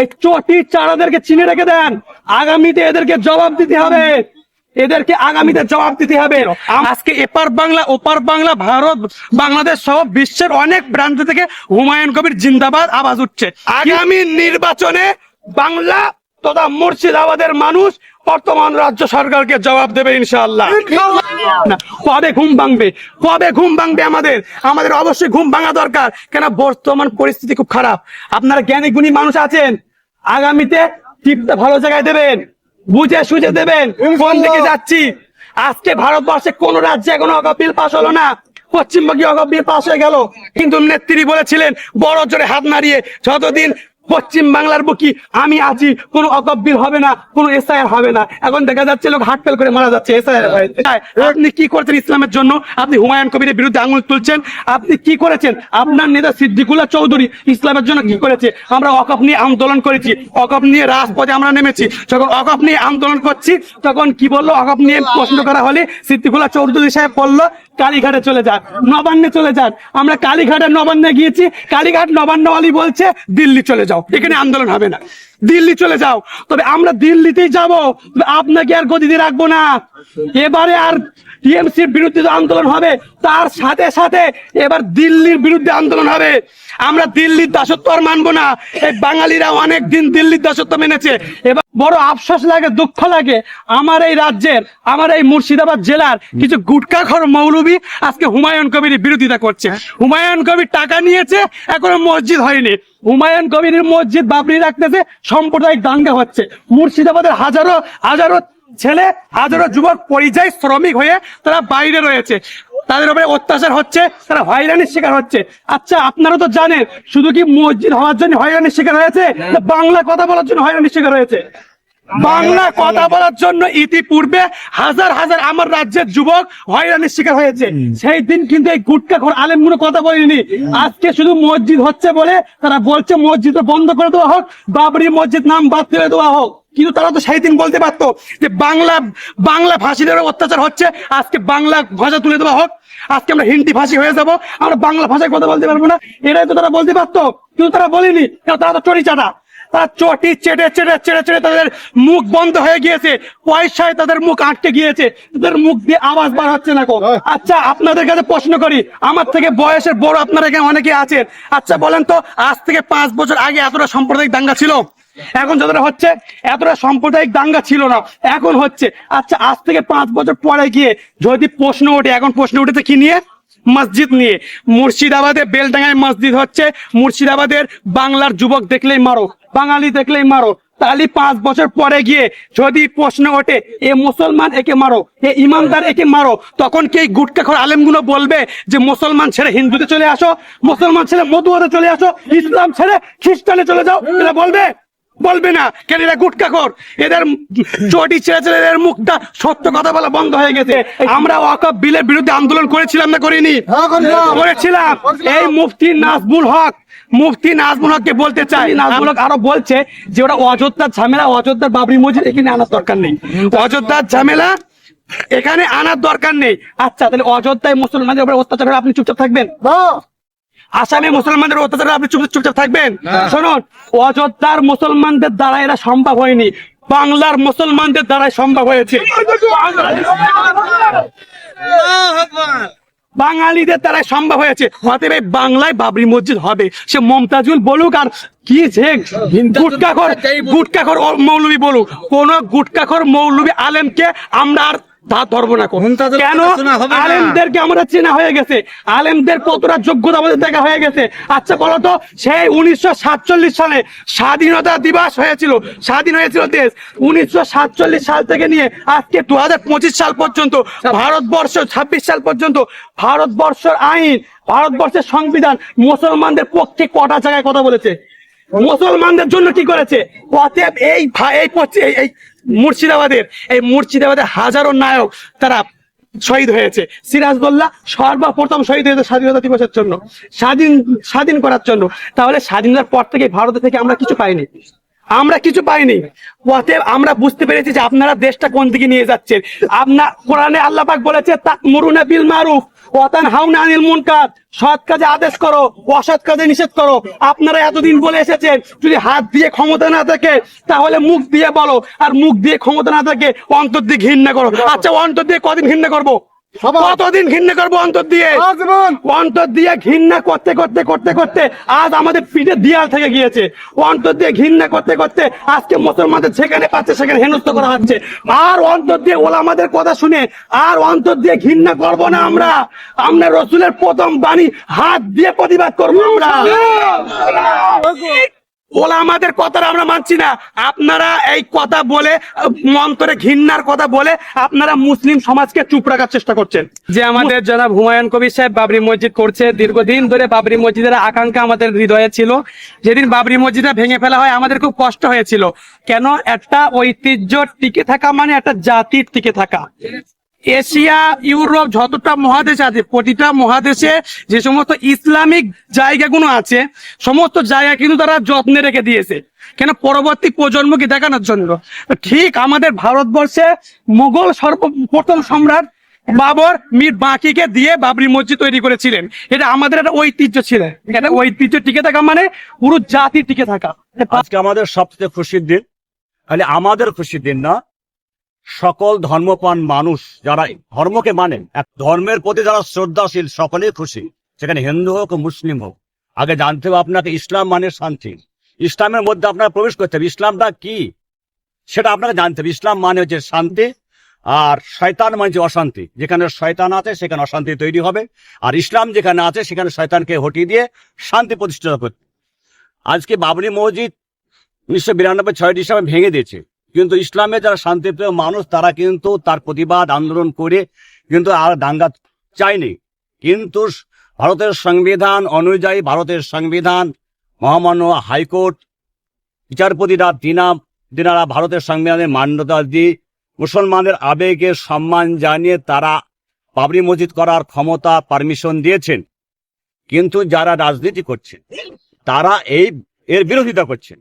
এই চটি চারাদেরকে চিনে রেখে দেন। আগামীতে এদেরকে জবাব দিতে হবে। এদেরকে আগামীতে জবাব দিতে হবে। আজকে এপার বাংলা, ওপার বাংলা, ভারত, বাংলাদেশ সহ বিশ্বের অনেক প্রান্ত থেকে হুমায়ুন কবির জিন্দাবাদ আওয়াজ উঠছে। আগামী নির্বাচনে বাংলা তথা মুর্শিদাবাদের মানুষ বর্তমান রাজ্য সরকারকে জবাব দেবে ইনশাআল্লাহ। কবে ঘুম ভাঙবে? কবে ঘুম ভাঙবে আমাদের? আমাদের অবশ্যই ঘুম ভাঙা দরকার। কেন বর্তমান পরিস্থিতি খুব খারাপ। আপনারা জ্ঞানী গুণী মানুষ আছেন। আগামীতে টিপটা ভালো জায়গায় দেবেন বুঝে সুঝে দেবেন কোন দিকে যাচ্ছি। আজকে ভারতবর্ষে কোন রাজ্যে এখনও অগপ বিল পাস হলো না পশ্চিমবঙ্গে বিল পাস হয়ে গেল। কিন্তু নেত্রী বলেছিলেন বড় জোরে হাত নাড়িয়ে যতদিন পশ্চিম বাংলার বুকি আমি আছি, কোনো অকব্বিল হবে না, কোনো এসআইআর হবে না। এখন দেখা যাচ্ছে লোক হার্ট ফেল করে মারা যাচ্ছে, এসআইআর আপনি কি করেছেন ইসলামের জন্য? আপনি হুমায়ুন কবিরের বিরুদ্ধে আঙুল তুলছেন। আপনি কি করেছেন? আপনার নেতা সিদ্দিকুল্লাহ চৌধুরী ইসলামের জন্য কি করেছে? আমরা অকপ নিয়ে আন্দোলন করেছি অকপ নিয়ে রাজপথে আমরা নেমেছি। যখন অকপ নিয়ে আন্দোলন করছি, তখন কি বলল? অকপ নিয়ে প্রশ্ন করা হলে সিদ্দিকুল্লাহ চৌধুরী সাহেব বলল, কালীঘাটে চলে যান, নবান্নে চলে যান। আমরা কালীঘাটে নবান্নে গিয়েছি, কালীঘাট নবান্নওয়ালি বলছে, দিল্লি চলে যাও। এখানে আন্দোলন হবে না। দিল্লি চলে যাও। তবে আমরা দিল্লিতেই যাব। আপনাকে আর গদিতে রাখব না। এবারে আর টিএমসির বিরুদ্ধে আন্দোলন হবে, তার সাথে সাথে এবার দিল্লির বিরুদ্ধে আন্দোলন হবে। আমরা দিল্লির দাসত্ব আর মানবো না। এই বাঙালিরা অনেক দিন দিল্লির দাসত্ব মেনেছে। এবার বড় আফসোস লাগে, দুঃখ লাগে। আমার এই রাজ্যের, আমার এই মুর্শিদাবাদ জেলার কিছু গুটকাখর মৌলবী আজকে হুমায়ুন কবির বিরোধিতা করছে। হুমায়ুন কবির টাকা নিয়েছে, এখনও মসজিদ হয়নি। হুমায়ুন কবিরের মসজিদ বাবরি রাখতেছে, সাম্প্রদায়িক দাঙ্গা হচ্ছে। মুর্শিদাবাদের হাজারো হাজারো ছেলে, হাজারো যুবক, পরিযায়ী শ্রমিক হয়ে তারা বাইরে রয়েছে। তাদের উপরে অত্যাচার হচ্ছে, তারা হয়রানির শিকার হচ্ছে। আচ্ছা আপনারা তো জানেন, শুধু কি মসজিদ হওয়ার জন্য হয়রানির শিকার হয়েছে বাংলা কথা বলার জন্য হয়রানির শিকার হয়েছে? বাংলা কথা বলার জন্য ইতিপূর্বে হাজার হাজার আমার রাজ্যের যুবক হয়রানির শিকার হয়েছে। সেই দিন কিন্তু এই গুটকা ঘর আলেমগুলো কথা বলেনি। আজকে শুধু মসজিদ হচ্ছে বলে তারা বলছে মসজিদ বন্ধ করে দেওয়া হোক বাবরি মসজিদ নাম বাদ করে দেওয়া হোক। কিন্তু তারা তো সেই দিন বলতে পারতো যে বাংলা বাংলা ভাষীদের অত্যাচার হচ্ছে আজকে বাংলা ভাষা তুলে দেওয়া হোক। আজকে আমরা হিন্দি ভাষী হয়ে যাব আমরা বাংলা ভাষায় কথা বলতে পারব না। এটাই তো তারা বলতে পারতো। কিন্তু তারা বলিনি কারণ তারা তো চড়ি চাটা তারা চটি চেটে চেটে চেটে চেটে তাদের মুখ বন্ধ হয়ে গিয়েছে। পয়সায় তাদের মুখ আটকে গিয়েছে। তাদের মুখ দিয়ে আওয়াজ বার হচ্ছে না কো আচ্ছা আপনাদের কাছে প্রশ্ন করি। আমার থেকে বয়সের বড় আপনারা এখানে অনেকে আছেন। আচ্ছা বলেন তো আজ থেকে পাঁচ বছর আগে এতটা সাম্প্রদায়িক দাঙ্গা ছিল? এখন যতটা হচ্ছে এতটা সাম্প্রদায়িক দাঙ্গা ছিল না। এখন হচ্ছে। আচ্ছা আজ থেকে পাঁচ বছর পরে গিয়ে যদি প্রশ্ন ওঠে এখন প্রশ্ন উঠেছে কি নিয়ে? মসজিদ নিয়ে। মুর্শিদাবাদে বেলডাঙ্গায় মসজিদ হচ্ছে। মুর্শিদাবাদের বাংলার যুবক দেখলেই মারো, বাঙালি দেখলেই মারো। তাহলে পাঁচ বছর পরে গিয়ে যদি প্রশ্ন ওঠে, এ মুসলমান একে মারো, এ ইমানদার একে মারো? তখন কি এই গুটকাখর আলেমগুলো বলবে যে, মুসলমান ছেড়ে হিন্দুতে চলে আসো, মুসলমান ছেড়ে মধুয়াতে চলে আসো, ইসলাম ছেড়ে খ্রিস্টানে চলে যাও? এরা বলবে বলবে না কেন এরা গুটকাখর এদের চটি ছেড়ে ছেড়ে এদের মুখটা সত্য কথা বলা বন্ধ হয়ে গেছে। আমরা ওয়াকফ বিলের বিরুদ্ধে আন্দোলন করেছিলাম না করিনি? করেছিলাম। এই মুফতি নাজমুল হক মুফতি নাজমুল হককে বলতে চাই। নাজমুল হক আরও বলছে যে ওরা অযোধ্যার ঝামেলা অযোধ্যার বাবরি মসজিদ এখানে আনার দরকার নেই। অযোধ্যার ঝামেলা এখানে আনার দরকার নেই। আচ্ছা তাহলে অযোধ্যায় মুসলমানদের উপরে অত্যাচার আপনি চুপচাপ থাকবেন? আসামে মুসলমানদের অত্যাচার আপনি চুপ চুপচাপ থাকবেন। শুনুন অযোধ্যার মুসলমানদের দ্বারা এরা সম্ভব হয়নি। বাংলার মুসলমানদের দ্বারাই সম্ভব হয়েছে। বাঙালিদের দ্বারাই সম্ভব হয়েছে। অতএব এই বাংলায় বাবরি মসজিদ হবে। সে মমতাজুল বলুক আর কি যে গুটকাখর গুটকাখর মৌলবী বলুক। কোন গুটকাখর মৌলবী আলেমকে আমরা আর তা ধরবো না কেন। আলেমদেরকে আমরা চেনা হয়ে গেছে। আলেমদের কতটা যোগ্যতা আমাদের দেখা হয়ে গেছে। আচ্ছা বলতো সেই উনিশশো সাতচল্লিশ সালে স্বাধীনতা দিবস হয়েছিল। স্বাধীন হয়েছিল দেশ। উনিশশো সাতচল্লিশ সাল থেকে নিয়ে আজকে দু পঁচিশ সাল পর্যন্ত ভারতবর্ষ ছাব্বিশ সাল পর্যন্ত ভারতবর্ষের আইন ভারতবর্ষের সংবিধান মুসলমানদের পক্ষে কটা জায়গায় কথা বলেছে? মুসলমানদের জন্য কি করেছে? অতএব এই- এই মুর্শিদাবাদের, এই মুর্শিদাবাদের হাজারো নায়ক তারা শহীদ হয়েছে। সিরাজদোল্লা সর্বপ্রথম শহীদ হয়েছে স্বাধীনতা দিবসের জন্য, স্বাধীন স্বাধীন করার জন্য। তাহলে স্বাধীনতার পর থেকে ভারত থেকে আমরা কিছু পাইনি। আমরা কিছু পাইনি। অতএব আমরা বুঝতে পেরেছি যে আপনারা দেশটা কোন দিকে নিয়ে যাচ্ছেন। আপনার কোরআনে আল্লাহ পাক বলেছে তাক মরুনা বিল মারুফ। পতান হাউনা আনিল মুনকার সৎ কাজে আদেশ করো, অসৎ কাজে নিষেধ করো। আপনারা এতদিন বলে এসেছেন, যদি হাত দিয়ে ক্ষমতা না থাকে, তাহলে মুখ দিয়ে বলো। আর মুখ দিয়ে ক্ষমতা না থাকে, অন্তর দিয়ে ঘৃণা করো। আচ্ছা অন্তর দিয়ে কদিন ঘৃণা করব? কতদিন ঘৃণা করব অন্তর দিয়ে? অন্তর দিয়ে ঘৃণা করতে করতে করতে করতে আজ আমাদের পিঠে দিয়াল থেকে গিয়েছে। অন্তর দিয়ে ঘৃণা করতে করতে আজকে মুসলমানদের যেখানে পাচ্ছে সেখানে হেনস্থ করা হচ্ছে। আর অন্তর দিয়ে ওলা আমাদের কথা শুনে আর অন্তর দিয়ে ঘৃণা করব না আমরা। আমরা রসুলের প্রথম বাণী হাত দিয়ে প্রতিবাদ করব আমরা। ওলা আমাদের কথাটা আমরা মানছি না। আপনারা এই কথা বলে, মন্তরে ঘৃণার কথা বলে আপনারা মুসলিম সমাজকে চুপ রাখার চেষ্টা করছেন। যে আমাদের জনাব হুমায়ুন কবির সাহেব বাবরি মসজিদ করছে, দীর্ঘদিন ধরে বাবরি মসজিদের আকাঙ্ক্ষা আমাদের হৃদয়ে ছিল। যেদিন বাবরি মসজিদটা ভেঙে ফেলা হয়, আমাদের খুব কষ্ট হয়েছিল। কেন? একটা ঐতিহ্য টিকে থাকা মানে একটা জাতির টিকে থাকা। এশিয়া, ইউরোপ যতটা মহাদেশ আছে, প্রতিটা মহাদেশে যে সমস্ত ইসলামিক জায়গাগুলো আছে, সমস্ত জায়গা কিন্তু তারা যত্নে রেখে দিয়েছে। কেন? পরবর্তী প্রজন্মকে দেখানোর জন্য। ঠিক আমাদের ভারতবর্ষে মুঘল সর্বপ্রথম সম্রাট বাবর মীর বাঁকিকে দিয়ে বাবরি মসজিদ তৈরি করেছিলেন। এটা আমাদের একটা ঐতিহ্য ছিল। এটা ঐতিহ্য টিকে থাকা মানে পুরো জাতি টিকে থাকা। আজকে আমাদের সবচেয়ে খুশির দিন, খালি আমাদের খুশির দিন না সকল ধর্মপান মানুষ যারা ধর্মকে মানেন এক ধর্মের প্রতি যারা শ্রদ্ধাশীল, সকলেই খুশি। সেখানে হিন্দু হোক, মুসলিম হোক। আগে জানতে হবে আপনাকে, ইসলাম মানে শান্তি। ইসলামের মধ্যে আপনার প্রবেশ করতে হবে। ইসলামটা কি? সেটা আপনাকে জানতে হবে। ইসলাম মানে হচ্ছে শান্তি, আর শয়তান মানে হচ্ছে অশান্তি। যেখানে শয়তান আছে, সেখানে অশান্তি তৈরি হবে। আর ইসলাম যেখানে আছে, সেখানে শয়তানকে হটিয়ে দিয়ে শান্তি প্রতিষ্ঠা করতে আজকে বাবরি মসজিদ উনিশশো বিরানব্বই ছয় ডিসেম্বর ভেঙে দিয়েছে। কিন্তু ইসলামে যারা শান্তিপ্রিয় মানুষ, তারা কিন্তু তার প্রতিবাদ আন্দোলন করে কিন্তু আর দাঙ্গা চায়নি। কিন্তু ভারতের সংবিধান অনুযায়ী ভারতের সংবিধান, মহামান্য হাইকোর্ট, বিচারপতিরা দিনা, দিনারা ভারতের সংবিধানের মান্যতা দিয়ে মুসলমানদের আবেগে সম্মান জানিয়ে তারা বাবরি মসজিদ করার ক্ষমতা পারমিশন দিয়েছেন। কিন্তু যারা রাজনীতি করছেন, তারা এই, এর বিরোধিতা করছেন।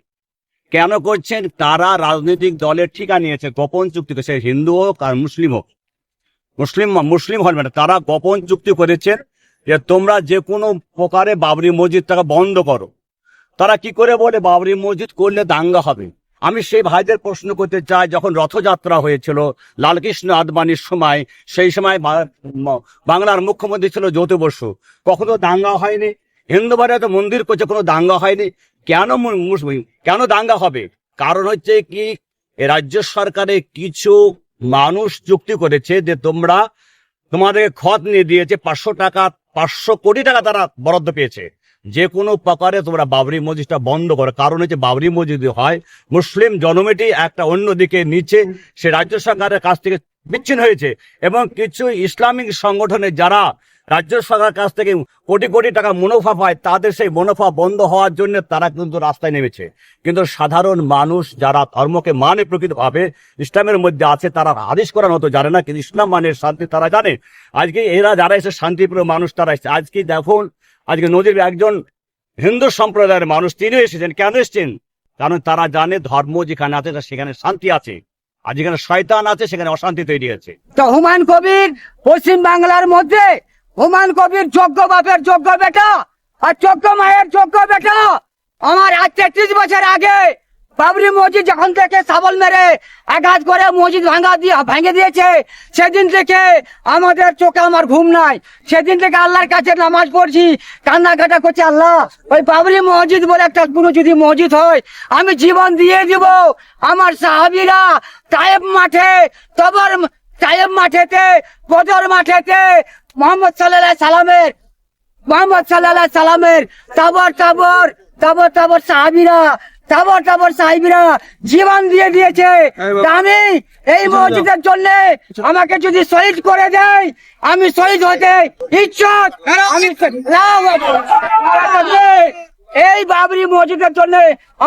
কেন করছেন? তারা রাজনৈতিক দলের ঠিকা নিয়েছে, গোপন চুক্তি করেছে হিন্দু হোক আর মুসলিম হোক। মুসলিম মুসলিম হল মানে তারা গোপন চুক্তি করেছেন যে তোমরা যে কোনো প্রকারে বাবরি মসজিদটাকে বন্ধ করো। তারা কি করে বলে? বাবরি মসজিদ করলে দাঙ্গা হবে। আমি সেই ভাইদের প্রশ্ন করতে চাই, যখন রথযাত্রা হয়েছিল, লালকৃষ্ণ আদবানির সময়, সেই সময় বাংলার মুখ্যমন্ত্রী ছিল জ্যোতি বসু কখনো দাঙ্গা হয়নি? হিন্দু বাড়ি তো মন্দির করছে, কোনো দাঙ্গা হয়নি? কেন কেন দাঙ্গা হবে? কারণ হচ্ছে কি, রাজ্য সরকারে কিছু মানুষ চুক্তি করেছে যে তোমরা তোমাদের খত নিয়ে দিয়েছে, পাঁচশো টাকা, পাঁচশো কোটি টাকা তারা বরাদ্দ পেয়েছে। যে কোনো প্রকারে তোমরা বাবরি মসজিদটা বন্ধ করো। কারণ হচ্ছে বাবরি মসজিদ হয় মুসলিম জনমেটি একটা অন্যদিকে নিচে, সে রাজ্য সরকারের কাছ থেকে বিচ্ছিন্ন হয়েছে। এবং কিছু ইসলামিক সংগঠনে যারা রাজ্য সরকারের কাছ থেকে কোটি কোটি টাকা মুনাফা পায়, তাদের সেই মুনাফা বন্ধ হওয়ার জন্য তারা কিন্তু রাস্তায় নেমেছে। কিন্তু সাধারণ মানুষ যারা ধর্মকে মানে প্রকৃতভাবে ইসলামের মধ্যে আছে, তারা আদেশ করার মতো জানে না, কিন্তু ইসলাম মানে শান্তি তারা জানে। আজকে এরা যারা এসে শান্তিপ্রিয় মানুষ, তারা এসেছে আজকে দেখুন, আজকে নদীর একজন হিন্দু সম্প্রদায়ের মানুষ, তিনিও এসেছেন। কেন এসেছেন? কারণ তারা জানে ধর্ম যেখানে আছে সেখানে শান্তি আছে। আর যেখানে শয়তান আছে, সেখানে অশান্তি তৈরি হয়েছে। তো হুমায়ুন কবির পশ্চিম বাংলার মধ্যে হুমায়ুন কবির যোগ্য বাপের যোগ্য বেটা আর যোগ্য মায়ের যোগ্য বেটা। আমার আজ তেত্রিশ বছর আগে বাবরি মসজিদ যখন থেকে সাবল মেরে আঘাত করে মসজিদ ভাঙা দিয়ে ভেঙে দিয়েছে, সেদিন থেকে আমাদের চোখে আমার ঘুম নাই। সেদিন থেকে আল্লাহর কাছে নামাজ পড়ছি, কান্নাকাটা করছি, আল্লাহ, ওই বাবরি মসজিদ বলে একটা কোনো যদি মসজিদ হয়, আমি জীবন দিয়ে দিব। আমার সাহাবিরা তায়েব মাঠে তবর তায়েব মাঠেতে বদর মাঠেতে মোহাম্মদ সাল্লাহ সালামের মোহাম্মদ সাল্লাহ সালামের তাবর তাবর তাবর তাবর সাহাবিরা তাবর তাবর সাহাবিরা জীবন দিয়ে দিয়েছে। আমি এই মসজিদের জন্য আমাকে যদি শহীদ করে দেয় আমি শহীদ হতে ইচ্ছুক। আমি এই বাবরি মসজিদের জন্য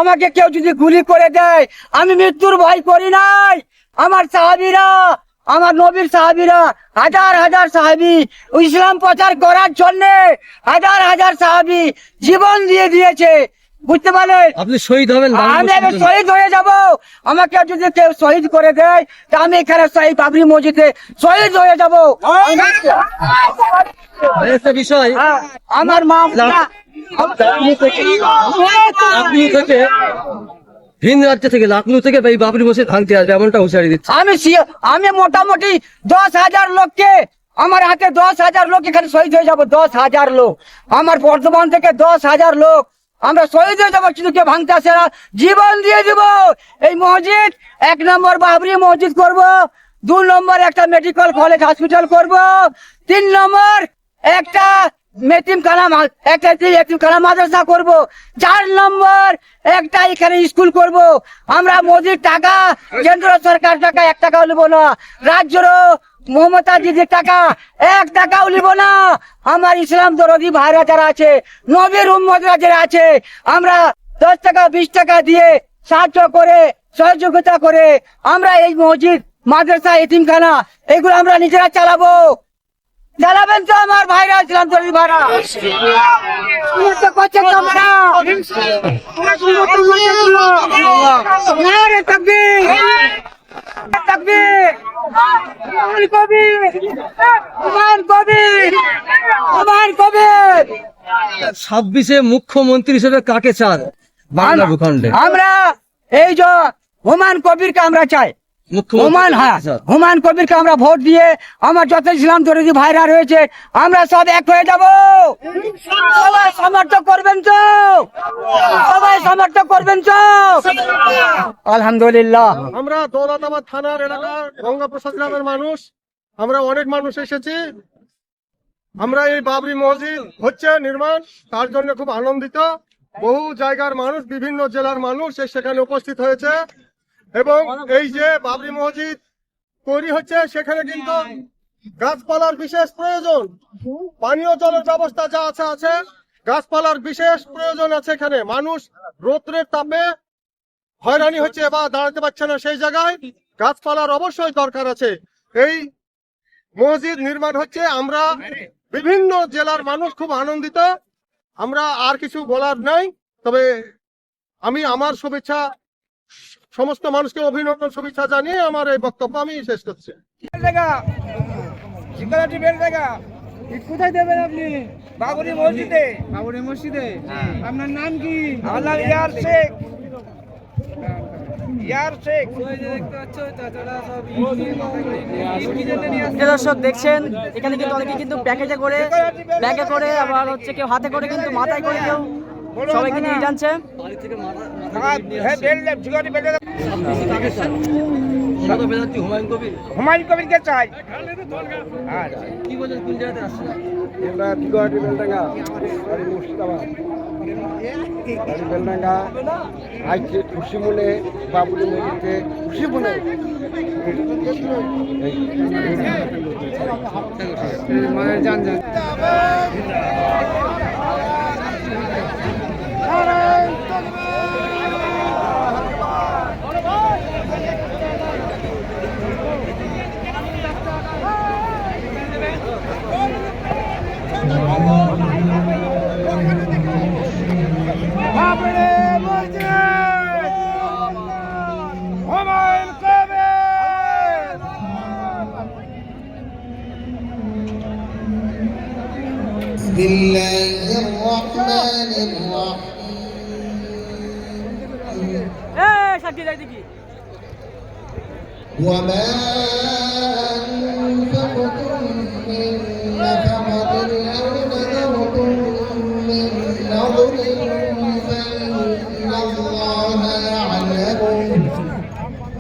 আমাকে কেউ যদি গুলি করে দেয় আমি মৃত্যুর ভয় করি নাই। আমার সাহাবিরা আমার নবীর সাহাবিরা হাজার হাজার সাহাবি ইসলাম প্রচার করার জন্য হাজার হাজার সাহাবি জীবন দিয়ে দিয়েছে। বুঝতে পারলেন? আপনি শহীদ হবেন আমি শহীদ হয়ে যাব। আমাকে যদি কেউ শহীদ করে দেয় তা আমি এখানে শহীদ বাবরি মসজিদে শহীদ হয়ে যাব। বিষয় হ্যাঁ, আমার মা আপনি থেকে ভিন রাজ্য থেকে লাকনৌ থেকে এই বাবরি মসজিদ ভাঙতে আসবে, এমনটা হুঁশিয়ারি দিচ্ছে। আমি আমি মোটামুটি দশ হাজার লোককে, আমার হাতে দশ হাজার লোক এখানে শহীদ হয়ে যাব, দশ হাজার লোক। আমার বর্ধমান থেকে দশ হাজার লোক। আমরা শহীদ হয়ে যাব কিন্তু কেউ ভাঙতে আসে না। জীবন দিয়ে দিব। এই মসজিদ, এক নম্বর বাবরি মসজিদ করব। দু নম্বর একটা মেডিকেল কলেজ হসপিটাল করব। তিন নম্বর একটা মাদ্রাসা চার নম্বর একটা এখানে স্কুল করব। আমরা টাকা, কেন্দ্র সরকার টাকা এক টাকাও না। টাকা এক টাকাও আমার ইসলাম দরদি ভাইরা যারা আছে, নবীর উম্মদরা যারা আছে, আমরা দশ টাকা, বিশ টাকা দিয়ে সাহায্য করে, সহযোগিতা করে আমরা এই মসজিদ, মাদ্রাসা, এতিমখানা, এগুলো আমরা নিজেরা চালাবো। চালাবেন তো আমার ভাইরা দরদি ভাইরা। সমস্ত করছে তাকবীর। তাকবীর। আমার কবির। আমার কবির। আমার কবির। ছাব্বিশে মুখ্যমন্ত্রী হিসেবে কাকে চান? বাংলা ভূখণ্ডে। আমরা এই যে হুমায়ুন কবিরকে আমরা চাই। হুমায়ুন হ্যাঁ হুমায়ুন কবিরকে আমরা ভোট দিয়ে আমার যত ইসলাম দরদি ভাইরা রয়েছে আমরা সব এক হয়ে যাব। সবাই সমর্থন করবেন তো? সবাই সমর্থন করবেন তো? আলহামদুলিল্লাহ। আমরা দৌলতাবাদ থানার এলাকার গঙ্গাপ্রসাদ গ্রামের মানুষ। আমরা অনেক মানুষ এসেছি। আমরা এই বাবরি মসজিদ হচ্ছে নির্মাণ তার জন্য খুব আনন্দিত। বহু জায়গার মানুষ বিভিন্ন জেলার মানুষ সেখানে উপস্থিত হয়েছে। এবং এই যে বাবরি মসজিদ তৈরি হচ্ছে সেখানে কিন্তু গাছপালার বিশেষ প্রয়োজন। পানীয় জলের ব্যবস্থা যা আছে আছে। গাছপালার বিশেষ প্রয়োজন আছে এখানে। মানুষ রোদ্রের তাপে হয়রানি হচ্ছে বা দাঁড়াতে পারছে না সেই জায়গায়। গাছপালার অবশ্যই দরকার আছে। এই মসজিদ নির্মাণ হচ্ছে আমরা বিভিন্ন জেলার মানুষ খুব আনন্দিত। আমরা আর কিছু বলার নাই তবে আমি আমার শুভেচ্ছা সমস্ত মানুষকে অভিনন্দন শুভেচ্ছা জানিয়ে আমার এই বক্তব্য আমি শেষ করছি। কোথায় দেবেন আপনি? বাবরি মসজিদে। বাবরি মসজিদে? আপনার নাম কি? আমার নাম ইয়ার শেখ। ইয়ার দর্শক দেখছেন? এখানে কিন্তু অনেকে কিন্তু প্যাকেজে করে ব্যাগে করে আবার হচ্ছে কেউ হাতে করে কিন্তু মাথায় করে কেউ সবাই কিন্তু নিয়ে হ্যাঁ ব্যানার্জি হুমায়ুন কবিরকে চাই। কি বলেন কোন জায়গাতে আসছেন আমরা গুয়াহাটি বেলডাঙ্গা বাড়ি মুর্শিদাবাদ বাড়ি বেলডাঙ্গা আজকে খুশি মনে বাবুলি মসজিদে খুশি মনে বাবরি بالله الرحمن الرحيم. إيه، وما